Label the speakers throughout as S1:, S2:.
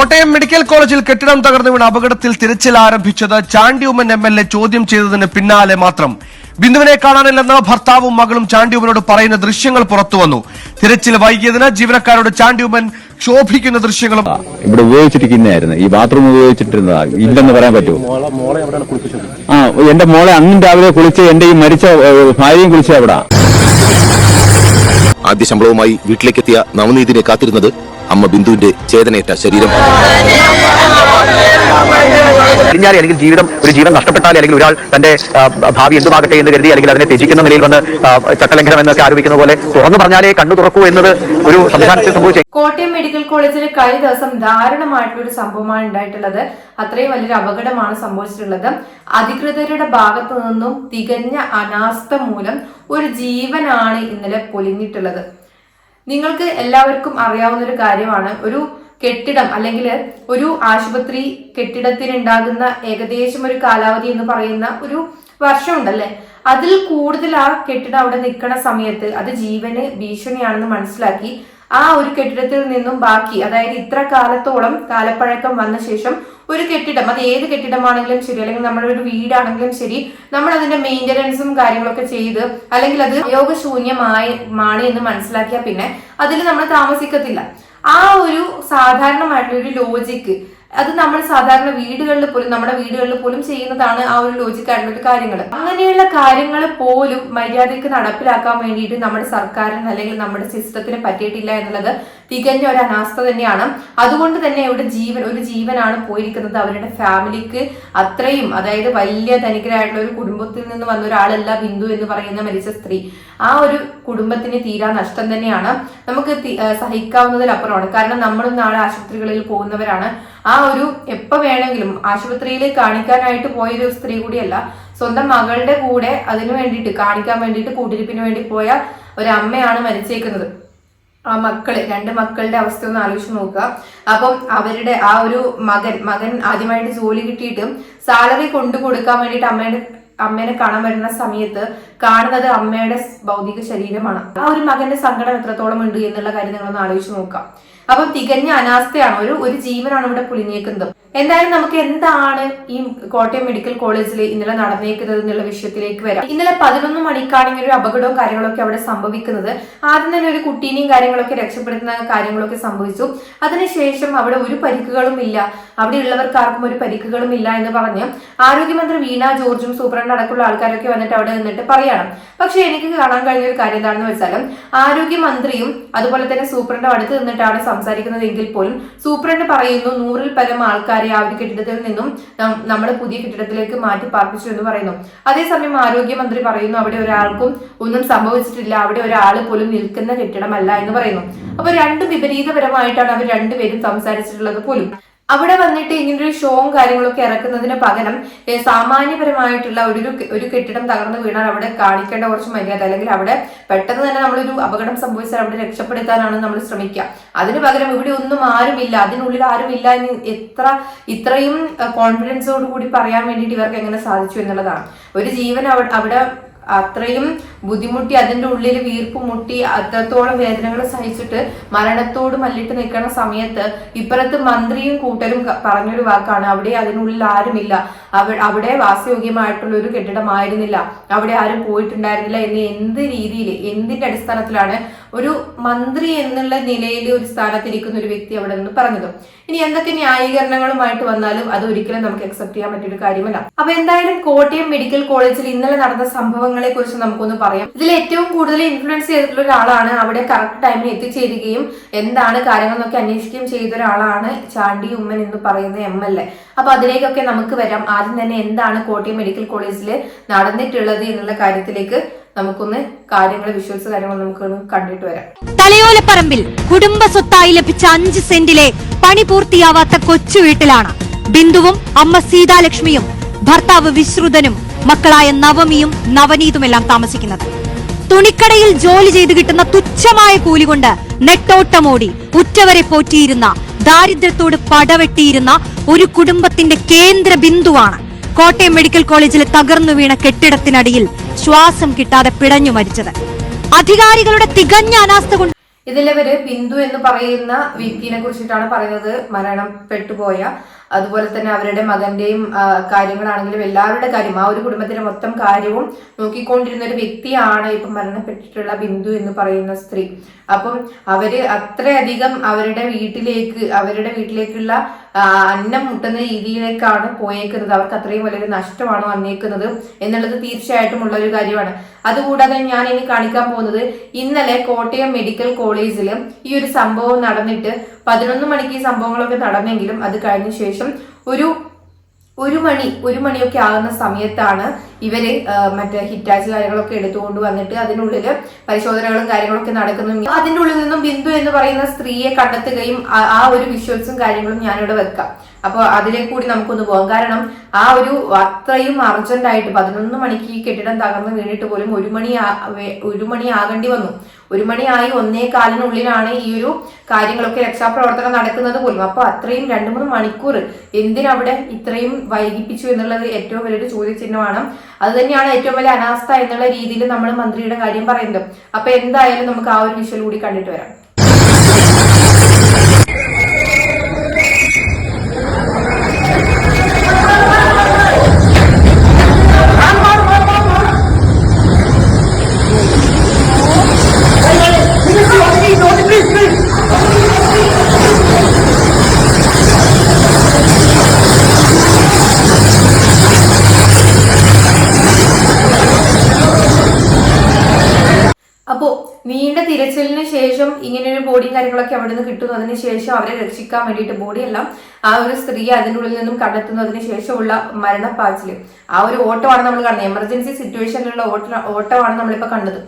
S1: Kottayam medical കോളേജിൽ കെട്ടിടം തകർന്നു വീണ അപകടത്തിൽ തിരച്ചിൽ ആരംഭിച്ചത് ചാണ്ടിയുമൻ എം എൽ എ ചോദ്യം ചെയ്തതിന് പിന്നാലെ മാത്രം. ബിന്ദുവിനെ കാണാനില്ലെന്ന് ഭർത്താവും മകളും ചാണ്ടിയുമനോട് പറയുന്ന ദൃശ്യങ്ങൾ പുറത്തുവന്നു തിരച്ചിൽ വൈകിയതിന് ജീവനക്കാരോട് ചാണ്ടിയുമൻ ക്ഷോഭിക്കുന്ന ദൃശ്യങ്ങളും
S2: ഇവിടെ ഉപയോഗിച്ചിരിക്കുന്നതായിരുന്നു. ഈ ബാത്റൂം ഉപയോഗിച്ചിട്ടിരുന്നതാ. ഇല്ലെന്ന് പറയാൻ പറ്റുമോ?
S3: മോളെ മോളെ എവിടെയാണ് കുളിപ്പിച്ചത്?
S2: ആ എന്റെ മോളെ അന്നും രാവിലെ കുളിച്ച് എന്റെ ഈ മരിച്ച ഭാര്യയും കുളിച്ച എവിടാ?
S4: ആദ്യ ശമ്പളവുമായി വീട്ടിലേക്കെത്തിയ നവനീതിനെ കാത്തിരുന്നത് അമ്മ ബിന്ദുവിന്റെ ചേതനയേറ്റ ശരീരം.
S5: അല്ലെങ്കിൽ ജീവിതം ഒരു ജീവൻ നഷ്ടപ്പെട്ടാൽ അല്ലെങ്കിൽ ഒരാൾ തന്റെ ഭാവി എന്തുമാകട്ടെ എന്ന് കരുതി അല്ലെങ്കിൽ അതിനെ ത്യജിക്കുന്ന നിലയിൽ വന്ന് ചട്ടലംഘനം എന്നൊക്കെ ആരോപിക്കുന്ന പോലെ തുറന്നു പറഞ്ഞാലേ കണ്ണു തുറക്കൂ എന്നത് ഒരു സംവിധാനത്തിൽ സംഭവിച്ചു.
S6: കോട്ടയം മെഡിക്കൽ കോളേജിൽ കഴിഞ്ഞ ദിവസം ദാരുണമായിട്ടുള്ള ഒരു സംഭവമാണ് ഉണ്ടായിട്ടുള്ളത്. അത്രയും വലിയൊരു അപകടമാണ് സംഭവിച്ചിട്ടുള്ളത്. അധികൃതരുടെ ഭാഗത്തു നിന്നും തികഞ്ഞ അനാസ്ഥ മൂലം ഒരു ജീവനാണ് ഇന്നലെ പൊലിഞ്ഞിട്ടുള്ളത്. നിങ്ങൾക്ക് എല്ലാവർക്കും അറിയാവുന്ന ഒരു കാര്യമാണ്. ഒരു കെട്ടിടം അല്ലെങ്കിൽ ഒരു ആശുപത്രി കെട്ടിടത്തിനുണ്ടാകുന്ന ഏകദേശം ഒരു കാലാവധി എന്ന് പറയുന്ന ഒരു വർഷമുണ്ടല്ലേ? അതിൽ കൂടുതൽ ആ കെട്ടിടം അവിടെ നിൽക്കുന്ന സമയത്ത് അത് ജീവന് ഭീഷണിയാണെന്ന് മനസ്സിലാക്കി ആ ഒരു കെട്ടിടത്തിൽ നിന്നും ബാക്കി അതായത് ഇത്ര കാലത്തോളം കാലപ്പഴക്കം വന്ന ശേഷം ഒരു കെട്ടിടം അത് ഏത് കെട്ടിടമാണെങ്കിലും ശരി അല്ലെങ്കിൽ നമ്മുടെ ഒരു വീടാണെങ്കിലും ശരി നമ്മൾ അതിന്റെ മെയിന്റനൻസും കാര്യങ്ങളൊക്കെ ചെയ്ത് അല്ലെങ്കിൽ അത് ഉപയോഗശൂന്യമായി മാണ് എന്ന് മനസ്സിലാക്കിയാൽ പിന്നെ അതിൽ നമ്മൾ താമസിക്കത്തില്ല. ആ ഒരു സാധാരണമായിട്ടുള്ള ഒരു ലോജിക്ക് അത് നമ്മൾ സാധാരണ വീടുകളിൽ പോലും നമ്മുടെ വീടുകളിൽ പോലും ചെയ്യുന്നതാണ് ആ ഒരു ലോജിക്കായിട്ടുള്ള ഒരു കാര്യങ്ങൾ അങ്ങനെയുള്ള കാര്യങ്ങൾ പോലും മര്യാദയ്ക്ക് നടപ്പിലാക്കാൻ വേണ്ടിയിട്ട് നമ്മുടെ സർക്കാരിന് അല്ലെങ്കിൽ നമ്മുടെ സിസ്റ്റത്തിന് പറ്റിയിട്ടില്ല എന്നുള്ളത് തികഞ്ഞ ഒരു അനാസ്ഥ തന്നെയാണ്. അതുകൊണ്ട് തന്നെ ഇവിടെ ജീവൻ ഒരു ജീവനാണ് പോയിരിക്കുന്നത്. അവരുടെ ഫാമിലിക്ക് അത്രയും അതായത് വലിയ ധനികരായിട്ടുള്ള ഒരു കുടുംബത്തിൽ നിന്ന് വന്ന ഒരാളല്ല ബിന്ദു എന്ന് പറയുന്ന മരിച്ച സ്ത്രീ. ആ ഒരു കുടുംബത്തിന് തീരാ നഷ്ടം തന്നെയാണ്. നമുക്ക് സഹിക്കാവുന്നതിലപ്പുറമാണ്. കാരണം നമ്മളും നാളെ ആശുപത്രികളിൽ പോകുന്നവരാണ്. ആ ഒരു എപ്പ വേണമെങ്കിലും ആശുപത്രിയിൽ കാണിക്കാനായിട്ട് പോയൊരു സ്ത്രീ കൂടിയല്ല. സ്വന്തം മകളുടെ കൂടെ അതിനു വേണ്ടിയിട്ട് കാണിക്കാൻ വേണ്ടിയിട്ട് കൂട്ടിരിപ്പിന് വേണ്ടി പോയ ഒരു അമ്മയാണ് മരിച്ചേക്കുന്നത്. ആ മക്കൾ രണ്ട് മക്കളുടെ അവസ്ഥ ഒന്ന് ആലോചിച്ച് നോക്കുക. അപ്പം അവരുടെ ആ ഒരു മകൻ മകൻ ആദ്യമായിട്ട് ജോലി കിട്ടിയിട്ട് സാലറി കൊണ്ടു കൊടുക്കാൻ വേണ്ടിയിട്ട് അമ്മയുടെ അമ്മേനെ കാണാൻ വരുന്ന സമയത്ത് കാണുന്നത് അമ്മയുടെ ഭൗതിക ശരീരമാണ്. ആ ഒരു മകന്റെ സങ്കടം എത്രത്തോളം ഉണ്ട് എന്നുള്ള കാര്യം നിങ്ങളൊന്ന് ആലോചിച്ച് നോക്കാം. അപ്പം തികഞ്ഞ അനാസ്ഥയാണ്? ഒരു ഒരു ജീവനാണ് ഇവിടെ പുലിഞ്ഞേക്കുന്നത് എന്തായാലും നമുക്ക് എന്താണ് ഈ കോട്ടയം മെഡിക്കൽ കോളേജിൽ ഇന്നലെ നടന്നേക്കുന്നത് എന്നുള്ള വിഷയത്തിലേക്ക് വരാം. ഇന്നലെ പതിനൊന്ന് മണിക്കാണ് ഇങ്ങനെ ഒരു അപകടവും കാര്യങ്ങളൊക്കെ അവിടെ സംഭവിക്കുന്നത്. ആദ്യം തന്നെ ഒരു കുട്ടീനെയും കാര്യങ്ങളൊക്കെ രക്ഷപ്പെടുത്തുന്ന കാര്യങ്ങളൊക്കെ സംഭവിച്ചു. അതിനുശേഷം അവിടെ ഒരു പരിക്കുകളും ഇല്ല. അവിടെ ഉള്ളവർക്ക് ആർക്കും ഒരു പരിക്കുകളും ഇല്ല എന്ന് പറഞ്ഞ് ആരോഗ്യമന്ത്രി വീണ ജോർജും സൂപ്രണ്ട് അടക്കമുള്ള ആൾക്കാരൊക്കെ വന്നിട്ട് അവിടെ നിന്നിട്ട് പറയണം. പക്ഷെ എനിക്ക് കാണാൻ കഴിഞ്ഞ ഒരു കാര്യം എന്താണെന്ന് വെച്ചാൽ ആരോഗ്യമന്ത്രിയും അതുപോലെ തന്നെ സൂപ്രണ്ടും അടുത്ത് നിന്നിട്ടാണ് സംസാരിക്കുന്നത് എങ്കിൽ പോലും സൂപ്രണ്ട് പറയുന്നു നൂറിൽ പരം ആൾക്കാരെ ആ ഒരു കെട്ടിടത്തിൽ നിന്നും നമ്മുടെ പുതിയ കെട്ടിടത്തിലേക്ക് മാറ്റി പാർപ്പിച്ചു എന്ന് പറയുന്നു. അതേസമയം ആരോഗ്യമന്ത്രി പറയുന്നു അവിടെ ഒരാൾക്കും ഒന്നും സംഭവിച്ചിട്ടില്ല. അവിടെ ഒരാൾ പോലും നിൽക്കുന്ന കെട്ടിടമല്ല എന്ന് പറയുന്നു. അപ്പൊ രണ്ട് വിപരീതപരമായിട്ടാണ് അവർ രണ്ടുപേരും സംസാരിച്ചിട്ടുള്ളത് പോലും. അവിടെ വന്നിട്ട് ഇങ്ങനെ ഒരു ഷോവും കാര്യങ്ങളൊക്കെ ഇറക്കുന്നതിന് പകരം സാമാന്യപരമായിട്ടുള്ള ഒരു ഒരു- ഒരു കെട്ടിടം തകർന്നു വീണാൽ അവിടെ കാണിക്കേണ്ട കുറച്ച് മര്യാദ അല്ലെങ്കിൽ അവിടെ പെട്ടെന്ന് തന്നെ നമ്മളൊരു അപകടം സംഭവിച്ചാൽ അവിടെ രക്ഷപ്പെടുത്താനാണ് നമ്മൾ ശ്രമിക്കുക. അതിന് പകരം ഇവിടെ ഒന്നും ആരുമില്ല അതിനുള്ളിൽ ആരുമില്ല എന്ന് എത്ര ഇത്രയും കോൺഫിഡൻസോട് കൂടി പറയാൻ വേണ്ടിയിട്ട് ഇവർക്ക് എങ്ങനെ സാധിച്ചു എന്നുള്ളതാണ്. ഒരു ജീവൻ അവിടെ അത്രയും ബുദ്ധിമുട്ടി അതിന്റെ ഉള്ളിൽ വീർപ്പ് മുട്ടി അത്രത്തോളം വേദനകൾ സഹിച്ചിട്ട് മരണത്തോട് മല്ലിട്ട് നിൽക്കുന്ന സമയത്ത് ഇപ്പുറത്ത് മന്ത്രിയും കൂട്ടരും പറഞ്ഞൊരു വാക്കാണ്. അവിടെ അതിനുള്ളിൽ ആരുമില്ല. അവ- അവിടെ വാസയോഗ്യമായിട്ടുള്ള ഒരു കെട്ടിടമായിരുന്നില്ല. അവിടെ ആരും പോയിട്ടുണ്ടായിരുന്നില്ല എന്ന് എന്ത് രീതിയിൽ എന്തിന്റെ അടിസ്ഥാനത്തിലാണ് ഒരു മന്ത്രി എന്നുള്ള നിലയിൽ ഒരു സ്ഥാനത്തിരിക്കുന്ന ഒരു വ്യക്തി അവിടെ നിന്ന് പറഞ്ഞത്. ഇനി എന്തൊക്കെ ന്യായീകരണങ്ങളുമായിട്ട് വന്നാലും അത് ഒരിക്കലും നമുക്ക് അക്സെപ്റ്റ് ചെയ്യാൻ പറ്റിയ ഒരു കാര്യമല്ല. അപ്പൊ എന്തായാലും കോട്ടയം മെഡിക്കൽ കോളേജിൽ ഇന്നലെ നടന്ന സംഭവങ്ങളെ കുറിച്ച് നമുക്കൊന്ന് പറയാം. ഇതിൽ ഏറ്റവും കൂടുതൽ ഇൻഫ്ലുവൻസ് ചെയ്തിട്ടുള്ള ഒരാളാണ് അവിടെ കറക്റ്റ് ടൈമിൽ എത്തിച്ചേരുകയും എന്താണ് കാര്യങ്ങൾ എന്നൊക്കെ അന്വേഷിക്കുകയും ചെയ്ത ഒരാളാണ് ചാണ്ടി ഉമ്മൻ എന്ന് പറയുന്ന എം എൽ എ. അപ്പൊ അതിലേക്കൊക്കെ നമുക്ക് വരാം. ആദ്യം തന്നെ എന്താണ് കോട്ടയം മെഡിക്കൽ കോളേജിൽ നടന്നിട്ടുള്ളത് എന്നുള്ള കാര്യത്തിലേക്ക് നമുക്കൊന്ന് കാര്യങ്ങൾ വിഷ്വൽസ് കാര്യങ്ങൾ നമുക്ക് കണ്ടിട്ട് വരാം.
S7: തലയോലപ്പറമ്പിൽ കുടുംബ സ്വത്തായി ലഭിച്ച അഞ്ച് സെന്റിലെ പണി പൂർത്തിയാവാത്ത കൊച്ചു വീട്ടിലാണ് ബിന്ദുവും അമ്മ സീതാലക്ഷ്മിയും ഭർത്താവ് വിശ്രുതനും മക്കളായ നവമിയും നവനീതുമെല്ലാം താമസിക്കുന്നത്. തുണിക്കടയിൽ ജോലി ചെയ്ത് കിട്ടുന്ന തുച്ഛമായ കൂലി കൊണ്ട് നെട്ടോട്ടമോടി ഉറ്റവരെ പോറ്റിയിരുന്ന ദാരിദ്ര്യത്തോട് പടവെട്ടിയിരുന്ന ഒരു കുടുംബത്തിന്റെ കേന്ദ്ര ബിന്ദുവാണ്. കോട്ടയം മെഡിക്കൽ കോളേജിലെ തകർന്നു വീണ കെട്ടിടത്തിനടിയിൽ ശ്വാസം കിട്ടാതെ പിടഞ്ഞു മരിച്ചത്. അധികാരികളുടെ തികഞ്ഞ അനാസ്ഥ കൊണ്ട്
S6: ഇതിലിവര് ബിന്ദു എന്ന് പറയുന്ന വ്യക്തിയെ കുറിച്ചിട്ടാണ് പറയുന്നത്. മരണപ്പെട്ടുപോയ അതുപോലെ തന്നെ അവരുടെ മകന്റെയും കാര്യങ്ങളാണെങ്കിലും എല്ലാവരുടെ കാര്യം ആ ഒരു കുടുംബത്തിന്റെ മൊത്തം കാര്യവും നോക്കിക്കൊണ്ടിരുന്ന ഒരു വ്യക്തിയാണ് ഇപ്പം മരണപ്പെട്ടിട്ടുള്ള ബിന്ദു എന്ന് പറയുന്ന സ്ത്രീ. അപ്പം അവർ അത്രയധികം അവരുടെ വീട്ടിലേക്ക് അവരുടെ വീട്ടിലേക്കുള്ള അന്നം മുട്ടുന്ന രീതിയിലേക്കാണ് പോയേക്കുന്നത്. അവർക്ക് അത്രയും വലിയൊരു നഷ്ടമാണ് വന്നേക്കുന്നത് എന്നുള്ളത് തീർച്ചയായിട്ടും ഉള്ള ഒരു കാര്യമാണ്. അതുകൂടാതെ ഞാൻ ഇനി കാണിക്കാൻ പോകുന്നത് ഇന്നലെ കോട്ടയം മെഡിക്കൽ കോളേജിൽ ഈ ഒരു സംഭവം നടന്നിട്ട് പതിനൊന്ന് മണിക്ക് ഈ സംഭവങ്ങളൊക്കെ നടന്നെങ്കിലും അത് കഴിഞ്ഞ ശേഷം ഒരു ഒരു മണി ഒരു മണിയൊക്കെ ആകുന്ന സമയത്താണ് ഇവർ മറ്റേ ഹിറ്റാച്ച് കാര്യങ്ങളൊക്കെ എടുത്തുകൊണ്ട് വന്നിട്ട് അതിനുള്ളിൽ പരിശോധനകളും കാര്യങ്ങളൊക്കെ നടക്കുന്നു. അതിന്റെ ഉള്ളിൽ നിന്നും ബിന്ദു എന്ന് പറയുന്ന സ്ത്രീയെ കണ്ടെത്തുകയും ആ- ഒരു വിഷ്വൽസും കാര്യങ്ങളും ഞാനിവിടെ വെക്കാം. അപ്പോൾ അതിലേക്ക് കൂടി നമുക്കൊന്ന് പോകാം. കാരണം ആ ഒരു അത്രയും അർജന്റ് ആയിട്ട് പതിനൊന്ന് മണിക്ക് ഈ കെട്ടിടം തകർന്ന് വീണിട്ട് പോലും ഒരു മണി ഒരു മണി ആകേണ്ടി വന്നു. ഒരു മണിയായി ഒന്നേ കാലിനുള്ളിലാണ് ഈ ഒരു കാര്യങ്ങളൊക്കെ രക്ഷാപ്രവർത്തനം നടക്കുന്നത് പോലും. അപ്പൊ അത്രയും രണ്ടു മൂന്ന് മണിക്കൂർ എന്തിനവിടെ ഇത്രയും വൈകിപ്പിച്ചു എന്നുള്ളത് ഏറ്റവും വലിയൊരു ചോദ്യചിഹ്നമാണ്. അത് തന്നെയാണ് ഏറ്റവും വലിയ അനാസ്ഥ എന്നുള്ള രീതിയിൽ നമ്മൾ മന്ത്രിയുടെ കാര്യം പറയുന്നത്. അപ്പൊ എന്തായാലും നമുക്ക് ആ ഒരു വിഷയം കൂടി കണ്ടിട്ട് വരാം. തിരച്ചിലിന് ശേഷം ഇങ്ങനെ ഒരു ബോഡിയും കാര്യങ്ങളൊക്കെ അവിടെ നിന്ന് കിട്ടുന്നു. അതിന് ശേഷം അവരെ രക്ഷിക്കാൻ വേണ്ടിയിട്ട് ബോഡിയെല്ലാം ആ ഒരു സ്ത്രീയെ അതിന്റെ ഉള്ളിൽ നിന്നും കണ്ടെത്തുന്നതിന് ശേഷമുള്ള മരണപ്പാച്ചിൽ. ആ ഒരു ഓട്ടമാണ് നമ്മൾ കാണുന്നത്. എമർജൻസി സിറ്റുവേഷനിലുള്ള ഓട്ട ഓട്ടമാണ് നമ്മളിപ്പോൾ കണ്ടത്.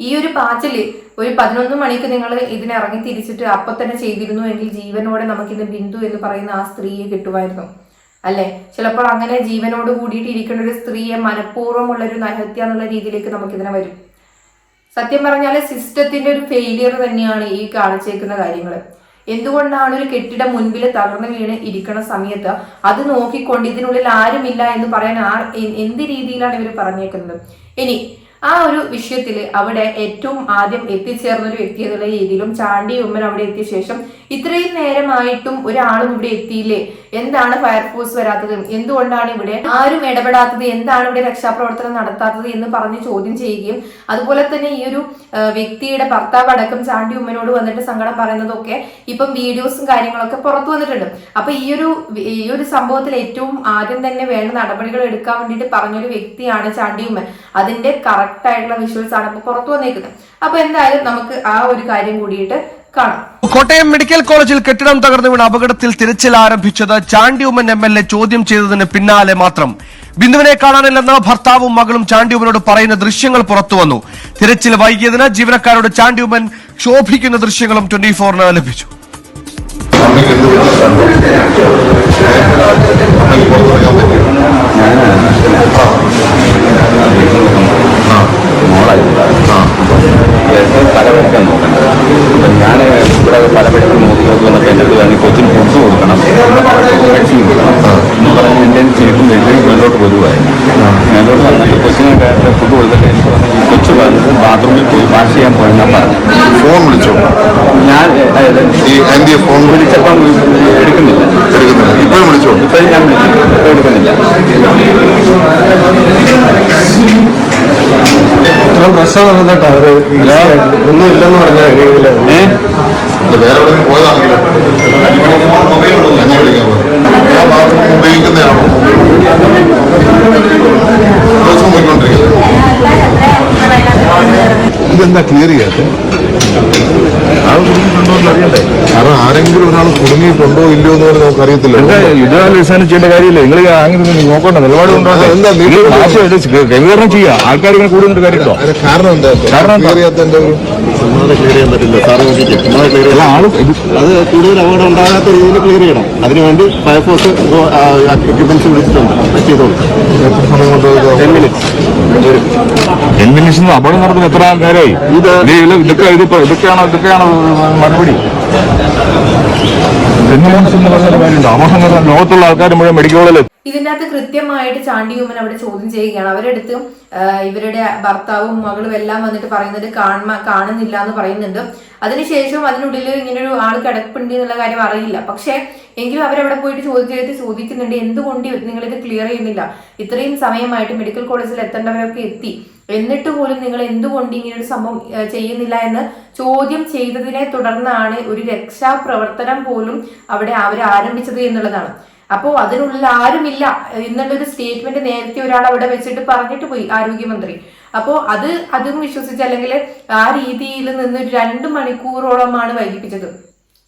S6: ഈ ഒരു പാച്ചിൽ ഒരു പതിനൊന്ന് മണിക്ക് നിങ്ങൾ ഇതിനെ ഇറങ്ങി തിരിച്ചിട്ട് അപ്പൊ തന്നെ ചെയ്തിരുന്നു എങ്കിൽ ജീവനോടെ നമുക്കിന്ന് ബിന്ദു എന്ന് പറയുന്ന ആ സ്ത്രീയെ കിട്ടുമായിരുന്നു. അല്ലെ? ചിലപ്പോൾ അങ്ങനെ ജീവനോട് കൂടിയിട്ട് ഇരിക്കുന്ന ഒരു സ്ത്രീയെ മനഃപൂർവമുള്ള ഒരു നരഹത്യ എന്നുള്ള രീതിയിലേക്ക് നമുക്കിതിനെ വരും. സത്യം പറഞ്ഞാൽ സിസ്റ്റത്തിന്റെ ഒരു ഫെയിലിയർ തന്നെയാണ് ഈ കാണിച്ചേക്കുന്ന കാര്യങ്ങൾ എന്തുകൊണ്ടാണ് ഒരു കെട്ടിടം മുൻപിൽ തകർന്നു വീണ് ഇരിക്കുന്ന സമയത്ത് അത് നോക്കിക്കൊണ്ട് ഇതിനുള്ളിൽ ആരുമില്ല എന്ന് പറയാൻ ആർ എന്ത് രീതിയിലാണ് ഇവർ പറഞ്ഞേക്കുന്നത്? ഇനി ആ ഒരു വിഷയത്തിൽ അവിടെ ഏറ്റവും ആദ്യം എത്തിച്ചേർന്ന ഒരു വ്യക്തി എന്നുള്ള രീതിയിലും ചാണ്ടി ഉമ്മൻ അവിടെ എത്തിയ ശേഷം ഇത്രയും നേരമായിട്ടും ഒരാളും ഇവിടെ എത്തിയില്ലേ? എന്താണ് ഫയർഫോഴ്സ് വരാത്തത്? എന്തുകൊണ്ടാണ് ഇവിടെ ആരും ഇടപെടാത്തത്? എന്താണ് ഇവിടെ രക്ഷാപ്രവർത്തനം നടത്താത്തത് എന്ന് പറഞ്ഞ് ചോദ്യം ചെയ്യുകയും അതുപോലെ തന്നെ ഈ ഒരു വ്യക്തിയുടെ ഭർത്താവ് അടക്കം ചാണ്ടി ഉമ്മനോട് വന്നിട്ട് സങ്കടം പറയുന്നതൊക്കെ ഇപ്പം വീഡിയോസും കാര്യങ്ങളൊക്കെ പുറത്തു വന്നിട്ടുണ്ട്. അപ്പൊ ഈ ഒരു ഈ ഒരു സംഭവത്തിൽ ഏറ്റവും ആദ്യം തന്നെ വേണ്ട നടപടികൾ എടുക്കാൻ വേണ്ടിയിട്ട് പറഞ്ഞൊരു വ്യക്തിയാണ് ചാണ്ടി ഉമ്മൻ. അതിന്റെ കറക്റ്റ് ആയിട്ടുള്ള വിഷ്വൽസ് ആണ് ഇപ്പൊ പുറത്തു വന്നേക്കുന്നത്. അപ്പൊ എന്തായാലും നമുക്ക് ആ ഒരു കാര്യം കൂടിയിട്ട് കാണാം.
S1: കോട്ടയം മെഡിക്കൽ കോളേജിൽ കെട്ടിടം തകർന്നു വീണ അപകടത്തിൽ തിരച്ചിൽ ആരംഭിച്ചത് Chandy Oommen M L A ചോദ്യം ചെയ്തതിന് പിന്നാലെ മാത്രം. ബിന്ദുവിനെ കാണാനില്ലെന്ന് ഭർത്താവും മകളും ചാണ്ടി ഉമ്മനോട് പറയുന്ന ദൃശ്യങ്ങൾ പുറത്തു വന്നു. തിരച്ചിൽ വൈകിയതിന് ജീവനക്കാരോട് ചാണ്ടി ഉമ്മൻ ക്ഷോഭിക്കുന്ന ദൃശ്യങ്ങളും ട്വന്റി ഫോറിന് ലഭിച്ചു.
S2: പലവഴിക്കാൻ നോക്കണ്ടത് അപ്പൊ ഞാൻ ഇവിടെ പലവഴിക്ക് നോക്കി നോക്കി വന്നപ്പോൾ എന്റെ അടുത്ത് പറഞ്ഞു കൊച്ചിന് ഫുഡ് കൊടുക്കണം വാക്സിൻ കൊടുക്കണം എന്ന് പറഞ്ഞ് എന്റെ ചീട്ടും വെള്ളി മുന്നോട്ട് വരുമായിരുന്നു മുന്നോട്ട് വന്നിട്ട് കൊച്ചിന് ഫുഡ് കൊടുത്തിട്ട് എനിക്ക് പറഞ്ഞു, കൊച്ചു വന്നിട്ട് ബാത്റൂമിൽ പോയി വാഷ് ചെയ്യാൻ പോയെന്നാ പറഞ്ഞു
S3: ഫോൺ വിളിച്ചോ
S2: ഞാൻ
S3: ഈ ആന്റിയെ ഫോൺ
S2: വിളിച്ചപ്പം എടുക്കുന്നില്ല.
S3: എടുക്കുന്നില്ല ഇപ്പോഴും വിളിച്ചോ
S2: ഇപ്പോഴും ഞാൻ വിളിച്ചു. ഇപ്പം എടുക്കുന്നില്ല
S3: പ്രശ്നം വന്നിട്ട് അവർ ഒന്നും ഇല്ലെന്ന് പറഞ്ഞാൽ വേറെ പോയതാണെങ്കിലും. ഉപയോഗിക്കുന്നതാണോ ഇതെന്താ ക്ലിയർ ചെയ്യാത്ത ആൾ കുടുങ്ങിയിട്ടുണ്ടോ എന്ന് അറിയണ്ടേ? കാരണം ആരെങ്കിലും ഒരാൾ കുടുങ്ങിയിട്ടുണ്ടോ ഇല്ലയോ എന്ന് പറഞ്ഞാൽ നമുക്ക് അറിയത്തില്ല
S8: ഇത് ലിസാനം ചെയ്യേണ്ട കാര്യമില്ല. നിങ്ങൾ അങ്ങനെ നോക്കണ്ട. നിലപാട്
S3: നിങ്ങൾ-
S8: ക്രമീകരണം ചെയ്യുക ആൾക്കാർ ഇങ്ങനെ കൂടുന്നുണ്ട് കാര്യമുണ്ടോ?
S3: കാരണം എന്താ?
S8: കാരണം?
S3: ഒരു ക്ലിയർ ചെയ്യാൻ പറ്റില്ല. സാറ് ക്ലിയർ അത് കൂടുതൽ അപകടം ഉണ്ടാകാത്ത രീതിയിൽ ക്ലിയർ ചെയ്യണം. അതിനുവേണ്ടി ഫയർഫോഴ്സ് എക്യുപ്മെന്റ്സ് വിളിച്ചിട്ടുണ്ട്. ചെയ്തോളൂ. ടെൻ മിനിറ്റ്സ്
S8: മിനിറ്റ്സ് അപകടം നടത്തുന്ന എത്ര നേരമായി ഇതൊക്കെ ഇതിപ്പോ ഇതൊക്കെയാണോ ഇതൊക്കെയാണോ മറുപടി? കാര്യമുണ്ട്. അപകടം ലോകത്തുള്ള ആൾക്കാർ മുഴുവൻ മെഡിക്കൽ കോളേജിൽ
S6: ഇതിന്റെ അകത്ത് കൃത്യമായിട്ട് ചാണ്ടി ഉമ്മൻ അവിടെ ചോദ്യം ചെയ്യുകയാണ്. അവരെടുത്ത് ഇവരുടെ ഭർത്താവും മകളും എല്ലാം വന്നിട്ട് പറയുന്നത് കാണ കാണുന്നില്ല എന്ന് പറയുന്നുണ്ട്. അതിനുശേഷം അതിനുള്ളിൽ ഇങ്ങനെ ഒരു ആൾ കിടപ്പുണ്ട് എന്നുള്ള കാര്യം അറിയില്ല. പക്ഷേ എങ്കിലും അവരവിടെ പോയിട്ട് ചോദ്യം ചെയ്തിട്ട് ചോദിക്കുന്നുണ്ട് എന്തുകൊണ്ട് നിങ്ങൾ ഇത് ക്ലിയർ ചെയ്യുന്നില്ല? ഇത്രയും സമയമായിട്ട് മെഡിക്കൽ കോളേജിൽ എത്തേണ്ടവരൊക്കെ എത്തി. എന്നിട്ട് പോലും നിങ്ങൾ എന്തുകൊണ്ട് ഇങ്ങനെ ഒരു സംഭവം ചെയ്യുന്നില്ല? എന്ന് ചോദ്യം ചെയ്തതിനെ തുടർന്നാണ് ഒരു രക്ഷാപ്രവർത്തനം പോലും അവിടെ അവർ ആരംഭിച്ചത് എന്നുള്ളതാണ്. അപ്പോൾ അതിനുള്ളിൽ ആരുമില്ല. എന്നുള്ളൊരു സ്റ്റേറ്റ്മെന്റ് നേരത്തെ ഒരാൾ അവിടെ വെച്ചിട്ട് പറഞ്ഞിട്ട് പോയി ആരോഗ്യമന്ത്രി. അപ്പോ അത് അതും വിശ്വസിച്ച് അല്ലെങ്കിൽ ആ രീതിയിൽ നിന്ന് രണ്ട് മണിക്കൂറോളമാണ് വൈകിപ്പിച്ചത്.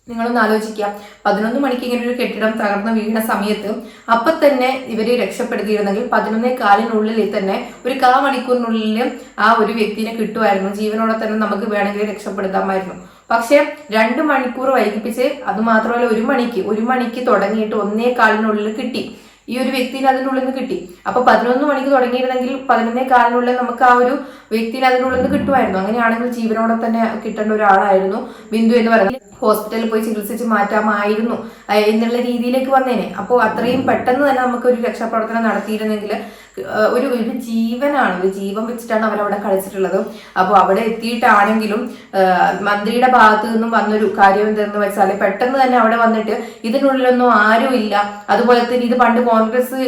S6: നിങ്ങളൊന്ന് ആലോചിക്കുക. പതിനൊന്ന് മണിക്ക് ഇങ്ങനെ ഒരു കെട്ടിടം തകർന്ന് വീണ സമയത്ത് അപ്പൊ തന്നെ ഇവരെ രക്ഷപ്പെടുത്തിയിരുന്നെങ്കിൽ പതിനൊന്നേ കാലിനുള്ളിൽ തന്നെ ഒരു കാ മണിക്കൂറിനുള്ളിൽ ആ ഒരു വ്യക്തിനെ കിട്ടുമായിരുന്നു. ജീവനോടെ തന്നെ നമുക്ക് വേണമെങ്കിൽ രക്ഷപ്പെടുത്താമായിരുന്നു. പക്ഷെ രണ്ട് മണിക്കൂർ വൈകിപ്പിച്ച് അത് മാത്രമല്ല ഒരു മണിക്ക് ഒരു മണിക്ക് തുടങ്ങിയിട്ട് ഒന്നേ കാലിനുള്ളിൽ കിട്ടി. ഈ ഒരു വ്യക്തിന് അതിന്റെ ഉള്ളിൽ നിന്ന് കിട്ടി. അപ്പൊ പതിനൊന്ന് മണിക്ക് തുടങ്ങിയിരുന്നെങ്കിൽ പതിനൊന്നേ കാലിനുള്ളിൽ നമുക്ക് ആ ഒരു വ്യക്തിന് അതിന്റെ ഉള്ളിൽ നിന്ന് കിട്ടുമായിരുന്നു. അങ്ങനെയാണെങ്കിൽ ജീവനോടെ തന്നെ കിട്ടേണ്ട ഒരാളായിരുന്നു ബിന്ദു എന്ന് പറയുന്നത്. ഹോസ്പിറ്റലിൽ പോയി ചികിത്സിച്ച് മാറ്റാമായിരുന്നു എന്നുള്ള രീതിയിലേക്ക് വന്നേനെ. അപ്പോൾ അത്രയും പെട്ടെന്ന് തന്നെ നമുക്ക് ഒരു രക്ഷാപ്രവർത്തനം നടത്തിയിരുന്നെങ്കിൽ ഒരു ഒരു ജീവനാണ്. ഒരു ജീവൻ വെച്ചിട്ടാണ് അവരവിടെ കളിച്ചിട്ടുള്ളത്. അപ്പോൾ അവിടെ എത്തിയിട്ടാണെങ്കിലും മന്ത്രിയുടെ ഭാഗത്തു നിന്നും വന്നൊരു കാര്യം എന്തെന്ന് വെച്ചാൽ പെട്ടെന്ന് തന്നെ അവിടെ വന്നിട്ട് ഇതിനുള്ളിലൊന്നും ആരും ഇല്ല അതുപോലെ തന്നെ ഇത് പണ്ട് കോൺഗ്രസ്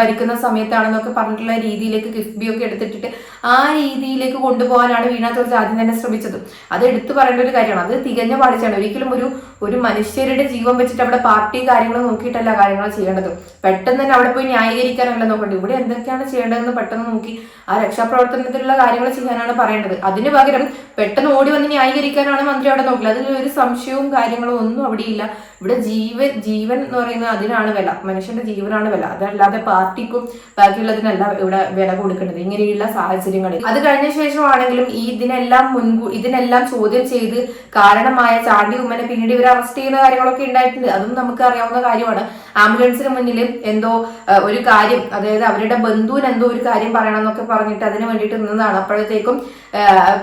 S6: ഭരിക്കുന്ന സമയത്താണെന്നൊക്കെ പറഞ്ഞിട്ടുള്ള രീതിയിലേക്ക് കിഫ്ബി ഒക്കെ എടുത്തിട്ടിട്ട് ആ രീതിയിലേക്ക് കൊണ്ടുപോകാനാണ് വീണ ആദ്യം തന്നെ ശ്രമിച്ചത്. അത് എടുത്തു പറയേണ്ട ഒരു കാര്യമാണ്. അത് തികഞ്ഞ പാളിച്ചാണ് ഒരിക്കലും ഒരു ഒരു മനുഷ്യരുടെ ജീവൻ വെച്ചിട്ട് അവിടെ പാർട്ടി കാര്യങ്ങൾ നോക്കിയിട്ടല്ല കാര്യങ്ങൾ ചെയ്യേണ്ടത്. പെട്ടെന്ന് തന്നെ അവിടെ പോയി ന്യായീകരിക്കാനല്ല നോക്കേണ്ടത് ഇവിടെ എന്തൊക്കെയാണ് ചെയ്യേണ്ടതെന്ന് പെട്ടെന്ന് നോക്കി ആ രക്ഷാപ്രവർത്തനത്തിലുള്ള കാര്യങ്ങൾ ചെയ്യാനാണ് പറയേണ്ടത്. അതിന് പകരം പെട്ടെന്ന് ഓടി വന്ന് ന്യായീകരിക്കാനാണ് മന്ത്രി അവിടെ നോക്കില്ല അതിൽ ഒരു സംശയവും കാര്യങ്ങളും ഒന്നും അവിടെയില്ല. ഇവിടെ ജീവൻ ജീവൻ എന്ന് പറയുന്നത് അതിനാണ് വില. മനുഷ്യന്റെ ജീവനാണ് വില. അതല്ലാതെ പാർട്ടിക്കും ബാക്കിയുള്ളതിനല്ല ഇവിടെ വില കൊടുക്കേണ്ടത്. ഇങ്ങനെയുള്ള സാഹചര്യങ്ങളിൽ. അത് കഴിഞ്ഞ ശേഷമാണെങ്കിലും ഈ ഇതിനെല്ലാം മുൻകൂ ഇതിനെല്ലാം ചോദ്യം ചെയ്ത് കാരണമായ ചാണ്ടി ഉമ്മനെ പിന്നീട് ഇവർ അറസ്റ്റ് ചെയ്യുന്ന കാര്യങ്ങളൊക്കെ ഉണ്ടായിട്ടുണ്ട്. അതും നമുക്ക് അറിയാവുന്ന കാര്യമാണ്. ആംബുലൻസിന് മുന്നിൽ എന്തോ ഒരു കാര്യം അതായത് അവരുടെ ബന്ധുവിന് എന്തോ ഒരു കാര്യം പറയണം എന്നൊക്കെ പറഞ്ഞിട്ട് അതിന് വേണ്ടിയിട്ട് നിന്നതാണ്. അപ്പോഴത്തേക്കും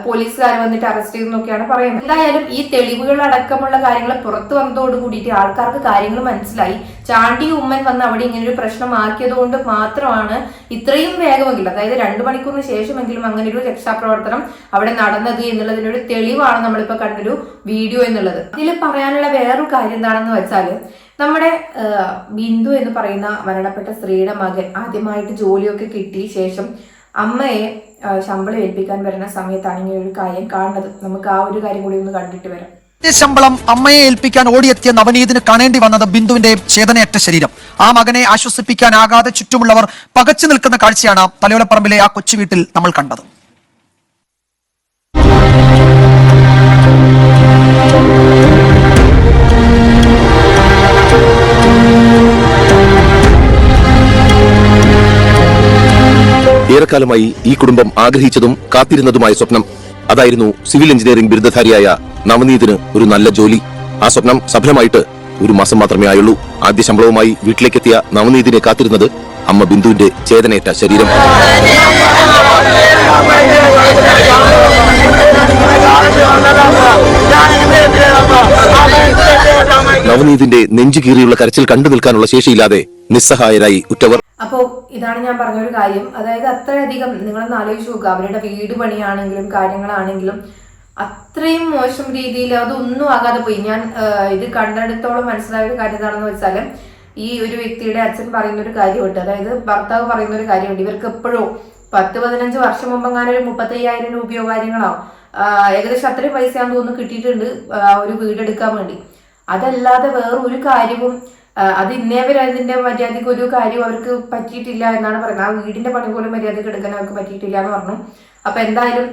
S6: പോലീസുകാർ വന്നിട്ട് അറസ്റ്റ് ചെയ്തെന്നൊക്കെയാണ് പറയുന്നത്. എന്തായാലും ഈ തെളിവുകൾ അടക്കമുള്ള കാര്യങ്ങൾ പുറത്തു വന്നതോട് കൂടിയിട്ട് ആൾക്കാർക്ക് കാര്യങ്ങൾ മനസ്സിലായി. ചാണ്ടി ഉമ്മൻ വന്ന് അവിടെ ഇങ്ങനെ ഒരു പ്രശ്നമാക്കിയത് കൊണ്ട് മാത്രമാണ് ഇത്രയും വേഗമെങ്കിലും അതായത് രണ്ടു മണിക്കൂറിന് ശേഷമെങ്കിലും അങ്ങനെ ഒരു രക്ഷാപ്രവർത്തനം അവിടെ നടന്നത് എന്നുള്ളതിനൊരു തെളിവാണ് നമ്മളിപ്പോ കണ്ടൊരു വീഡിയോ എന്നുള്ളത്. ഇതിൽ പറയാനുള്ള വേറൊരു കാര്യം എന്താണെന്ന് വെച്ചാൽ നമ്മുടെ ബിന്ദു എന്ന് പറയുന്ന മരണപ്പെട്ട സ്ത്രീയുടെ മകൻ ആദ്യമായിട്ട് ജോലിയൊക്കെ കിട്ടിയ ശേഷം അമ്മയെ ശമ്പളം ഏൽപ്പിക്കാൻ വരുന്ന സമയത്താണ് ഇങ്ങനെ ഒരു കാര്യം കാണുന്നത്. നമുക്ക് ആ ഒരു കാര്യം കൂടി ഒന്ന് കണ്ടിട്ട് വരാം.
S9: ശമ്പളം അമ്മയെ ഏൽപ്പിക്കാൻ ഓടിയെത്തിയ നവനീതിന് കാണേണ്ടി വന്നത് ബിന്ദുവിന്റെ ചേതനയറ്റ ശരീരം. ആ മകനെ ആശ്വസിപ്പിക്കാനാകാതെ ചുറ്റുമുള്ളവർ പകച്ചു നിൽക്കുന്ന കാഴ്ചയാണ് തലയോലപ്പറമ്പിലെ ആ കൊച്ചു വീട്ടിൽ നമ്മൾ കണ്ടത്.
S4: ഏറെക്കാലമായി ഈ കുടുംബം ആഗ്രഹിച്ചതും കാത്തിരുന്നതുമായ സ്വപ്നം. അതായിരുന്നു സിവിൽ എഞ്ചിനീയറിംഗ് ബിരുദധാരിയായ നവനീതിന് ഒരു നല്ല ജോലി. ആ സ്വപ്നം സഫലമായിട്ട് ഒരു മാസം മാത്രമേ ആയുള്ളൂ. ആദ്യ ശമ്പളവുമായി വീട്ടിലേക്കെത്തിയ നവനീതിനെ കാത്തിരുന്നത് അമ്മ ബിന്ദുവിന്റെ ചേതനയേറ്റ ശരീരം. നവനീതിന്റെ നെഞ്ചു കീറിയുള്ള കരച്ചിൽ കണ്ടു നിൽക്കാനുള്ള ശേഷിയില്ലാതെ നിസ്സഹായരായി ഉറ്റവർ.
S6: അപ്പോ ഇതാണ് ഞാൻ പറഞ്ഞൊരു കാര്യം. അതായത് അത്രയധികം നിങ്ങളൊന്ന് ആലോചിച്ച് നോക്കുക അവരുടെ വീട് പണിയാണെങ്കിലും കാര്യങ്ങളാണെങ്കിലും അത്രയും മോശം രീതിയിൽ അതൊന്നും ആകാതെ പോയി. ഞാൻ ഇത് കണ്ടെടുത്തോളം മനസ്സിലായ ഒരു കാര്യം എന്താണെന്ന് വെച്ചാൽ ഈ ഒരു വ്യക്തിയുടെ അച്ഛൻ പറയുന്ന ഒരു കാര്യമുണ്ട്. അതായത് ഭർത്താവ് പറയുന്ന ഒരു കാര്യമുണ്ട്. ഇവർക്ക് എപ്പോഴും പത്ത് പതിനഞ്ച് വർഷം മുമ്പെങ്ങാനും ഒരു മുപ്പത്തയ്യായിരം രൂപയോ കാര്യങ്ങളോ ഏകദേശം അത്രയും പൈസയാണെന്ന് തോന്നുന്നു കിട്ടിയിട്ടുണ്ട് ഒരു വീടെടുക്കാൻ വേണ്ടി. അതല്ലാതെ വേറെ ഒരു കാര്യവും അത് ഇന്നേ വരെ അതിന്റെ മര്യാദയ്ക്ക് ഒരു കാര്യവും അവർക്ക് പറ്റിയിട്ടില്ല എന്നാണ് പറയുന്നത്. ആ വീടിന്റെ പണി പോലും മര്യാദയ്ക്ക് എടുക്കാൻ അവർക്ക് പറ്റിയിട്ടില്ല എന്ന് പറഞ്ഞു. അപ്പൊ എന്തായാലും